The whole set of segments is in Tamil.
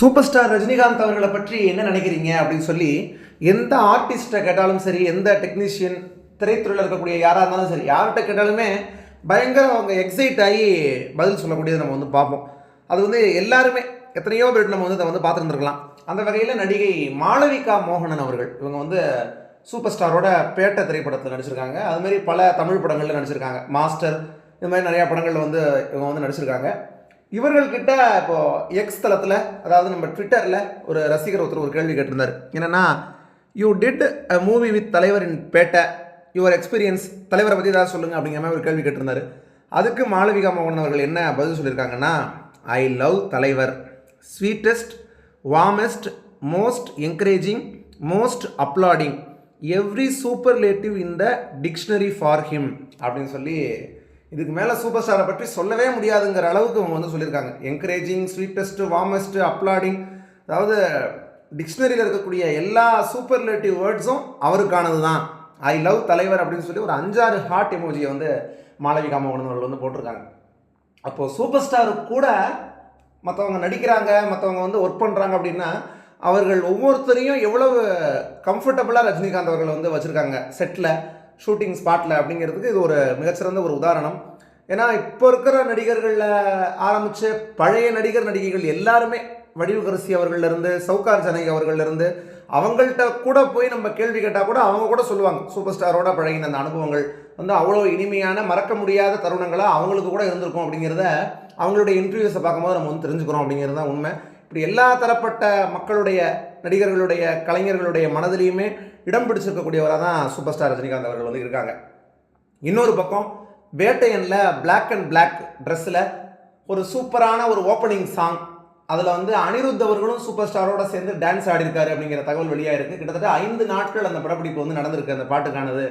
சூப்பர் ஸ்டார் ரஜினிகாந்த் அவர்களை பற்றி என்ன நினைக்கிறீங்க அப்படின்னு சொல்லி எந்த ஆர்டிஸ்ட்டை கேட்டாலும் சரி எந்த டெக்னீஷியன் திரைத்துறையில் இருக்கக்கூடிய யாராக இருந்தாலும் சரி யார்கிட்ட கேட்டாலுமே பயங்கர அவங்க எக்ஸைட் ஆகி பதில் சொல்லக்கூடியதை நம்ம வந்து பார்ப்போம். அது வந்து எல்லாருமே எத்தனையோ பேர் நம்ம வந்து அதை வந்து பார்த்துருந்துருக்கலாம். அந்த வகையில் நடிகை மாளவிகா மோகனன் அவர்கள் இவங்க வந்து சூப்பர் ஸ்டாரோட பேட்டை திரைப்படத்தில் நடிச்சிருக்காங்க. அதுமாரி பல தமிழ் படங்களில் நடிச்சிருக்காங்க. மாஸ்டர் இது மாதிரி நிறையா படங்களில் வந்து இவங்க வந்து நடிச்சிருக்காங்க. இவர்கள்கிட்ட இப்போ எக்ஸ் தளத்தில் அதாவது நம்ம ட்விட்டரில் ஒரு ரசிகர் ஒருத்தர் ஒரு கேள்வி கேட்டிருந்தார். என்னென்னா you did a movie with Thalaivar in Petta. Your experience தலைவரை பற்றி ஏதாவது சொல்லுங்கள் அப்படிங்கிற மாதிரி ஒரு கேள்வி கேட்டிருந்தார். அதுக்கு மாளவிகா மோகன் அவர்கள் என்ன பதில் சொல்லியிருக்காங்கன்னா I love Thalaivar. Sweetest warmest most encouraging most applauding every superlative in the dictionary for him அப்படின்னு சொல்லி இதுக்கு மேலே சூப்பர் ஸ்டாரை பற்றி சொல்லவே முடியாதுங்கிற அளவுக்கு அவங்க வந்து சொல்லியிருக்காங்க. என்கரேஜிங் ஸ்வீட்டஸ்ட்டு வார்மஸ்ட்டு அப்ளாடிங் அதாவது டிக்ஷனரியில் இருக்கக்கூடிய எல்லா சூப்பர்லேட்டிவ் வேர்ட்ஸும் அவருக்கானது தான் ஐ லவ் தலைவர் அப்படின்னு சொல்லி ஒரு அஞ்சாறு ஹார்ட் எமோஜியை வந்து மாளவிகா மோகன் அவர்கள் வந்து போட்டிருக்காங்க. அப்போது சூப்பர் ஸ்டாரு கூட மற்றவங்க நடிக்கிறாங்க மற்றவங்க வந்து ஒர்க் பண்ணுறாங்க அப்படின்னா அவர்கள் ஒவ்வொருத்தரையும் எவ்வளவு கம்ஃபர்டபுளாக ரஜினிகாந்த் அவர்கள் வந்து வச்சுருக்காங்க. செட்டில் ஷூட்டிங் ஸ்பாட்டில் அப்படிங்கிறதுக்கு இது ஒரு மிகச்சிறந்த ஒரு உதாரணம். ஏன்னா இப்போ இருக்கிற நடிகர்களில் ஆரம்பித்து பழைய நடிகர் நடிகைகள் எல்லாருமே வடிவுகரசி அவர்கள்லேருந்து சவுகார் ஜனகி அவர்கள்லேருந்து அவங்கள்ட்ட கூட போய் நம்ம கேள்வி கேட்டால் கூட அவங்க கூட சொல்லுவாங்க. சூப்பர் ஸ்டாரோட பழகின அந்த அனுபவங்கள் வந்து அவ்வளோ இனிமையான மறக்க முடியாத தருணங்களாக அவங்களுக்கு கூட இருந்திருக்கும் அப்படிங்கிறத அவங்களுடைய இன்டர்வியூஸை பார்க்கும்போது நம்ம வந்து தெரிஞ்சுக்கிறோம் அப்படிங்கிறது தான் உண்மை. இப்படி எல்லா தரப்பட்ட மக்களுடைய நடிகர்களுடைய கலைஞர்களுடைய மனதிலையுமே இடம் பிடிச்சிருக்கக்கூடியவராக தான் சூப்பர் ஸ்டார் ரஜினிகாந்த் அவர்கள் வந்து இருக்காங்க. இன்னொரு பக்கம் வேட்டையனில் பிளாக் அண்ட் பிளாக் ட்ரெஸ்ஸில் ஒரு சூப்பரான ஒரு ஓப்பனிங் சாங் அதில் வந்து அனிருத் அவர்களும் சூப்பர் ஸ்டாரோட சேர்ந்து டான்ஸ் ஆடிருக்காரு அப்படிங்கிற தகவல் வெளியாக இருக்குது கிட்டத்தட்ட ஐந்து நாட்கள் அந்த படப்பிடிப்பு வந்து நடந்திருக்கு அந்த பாட்டுக்கானது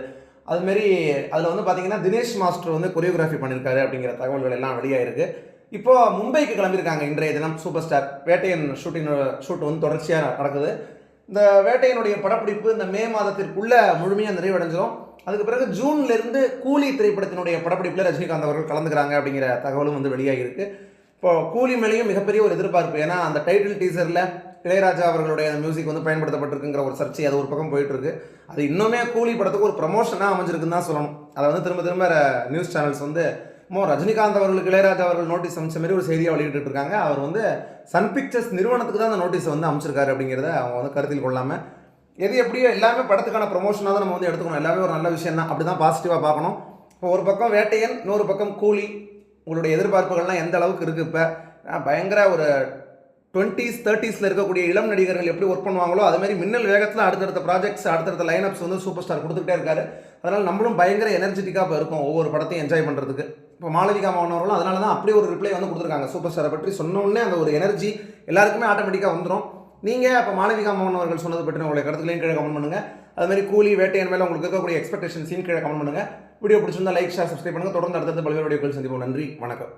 அதுமாரி அதில் வந்து பார்த்தீங்கன்னா தினேஷ் மாஸ்டர் வந்து கொரியோகிராஃபி பண்ணியிருக்காரு அப்படிங்கிற தகவல்கள் எல்லாம் வெளியாக இருக்குது இப்போது மும்பைக்கு கிளம்பியிருக்காங்க இன்றைய தினம் super star. Vettaiyan shooting shoot வந்து தொடர்ச்சியாக நடக்குது. இந்த வேட்டையினுடைய படப்பிடிப்பு இந்த மே மாதத்திற்குள்ள முழுமையாக நிறைவடைஞ்சிடும் அதுக்கு பிறகு ஜூன்லேருந்து கூலி திரைப்படத்தினுடைய படப்பிடிப்பில் ரஜினிகாந்த் அவர்கள் கலந்துக்கிறாங்க அப்படிங்கிற தகவலும் வந்து வெளியாகி இருக்கு இப்போ கூலி மேலேயும் மிகப்பெரிய ஒரு எதிர்பார்ப்பு. ஏன்னா அந்த டைட்டில் டீசரில் இளையராஜா அவர்களுடைய அந்த மியூசிக் வந்து பயன்படுத்தப்பட்டிருக்குங்கிற ஒரு சர்ச்சை அது ஒரு பக்கம் போயிட்டுருக்கு. அது இன்னுமே கூலி படத்துக்கு ஒரு ப்ரமோஷனாக அமைஞ்சிருக்குன்னு தான் சொல்லணும். அதை வந்து திரும்ப திரும்ப நியூஸ் சேனல்ஸ் வந்து மோ ரஜினிகாந்த் அவர்களுக்கு இளையராஜா அவர்கள் நோட்டீஸ் அமைச்ச மாதிரி ஒரு செய்தியை வெளியிட்டு இருக்காங்க அவர் வந்து சன் பிக்சர்ஸ் நிறுவனத்துக்கு தான் அந்த நோட்டீஸை வந்து அமைச்சிருக்காரு அப்படிங்கிறத அவங்க வந்து கருத்தில் கொள்ளாமல் எது எப்படியோ எல்லாமே படத்துக்கான ப்ரொமோஷனாக தான் நம்ம வந்து எடுத்துக்கணும். எல்லாமே ஒரு நல்ல விஷயம் தான் அப்படி தான் பாசிட்டிவாக பார்க்கணும். இப்போ ஒரு பக்கம் வேட்டையன் இன்னொரு பக்கம் கூலி உங்களுடைய எதிர்பார்ப்புகள்லாம் எந்த அளவுக்கு இருக்குது இப்போ? பயங்கர ஒரு டுவெண்ட்டீஸ் தேர்ட்டிஸில் இருக்கக்கூடிய இளம் நடிகர்கள் எப்படி ஒர்க் பண்ணுவாங்களோ அதுமாரி மின்னல் வேகத்தில் அடுத்தடுத்த ப்ராஜெக்ட்ஸ் அடுத்தடுத்த லைனப்ஸ் வந்து சூப்பர் ஸ்டார் கொடுத்துக்கிட்டே இருக்காரு. அதனால் நம்மளும் பயங்கர எனர்ஜெட்டிக்காக இப்போ இருக்கும் ஒவ்வொரு படத்தையும் என்ஜாய் பண்ணுறதுக்கு இப்போ மாளவிகா மாணவர்களும் அதனால தான் அப்படி ஒரு ரிப்ளை வந்து கொடுத்துருக்காங்க சூப்பர் ஸ்டாரை பற்றி. சொன்னோடனே அந்த ஒரு எனர்ஜி எல்லாருக்குமே ஆட்டோமேட்டிக்காக வந்துடும் நீங்கள் அப்போ மாளவிகா மாணவர்கள் சொன்னது பற்றி உங்களுடைய கருத்துக்களையும் கீழே கமெண்ட் பண்ணுங்கள் அதுமாதிரி கூலி வேட்டையன் மேலே உங்களுக்கு இருக்கக்கூடிய எக்ஸ்பெக்டேஷன்ஸையும் கீழே கமெண்ட் பண்ணுங்கள் வீடியோ பிடிச்சிருந்தா லைக் ஷேர் சப்ஸ்கிரைப் பண்ணுங்கள் தொடர்ந்து அடுத்தடுத்த பல்வேறு வீடியோக்கள் சந்திப்போம். நன்றி வணக்கம்.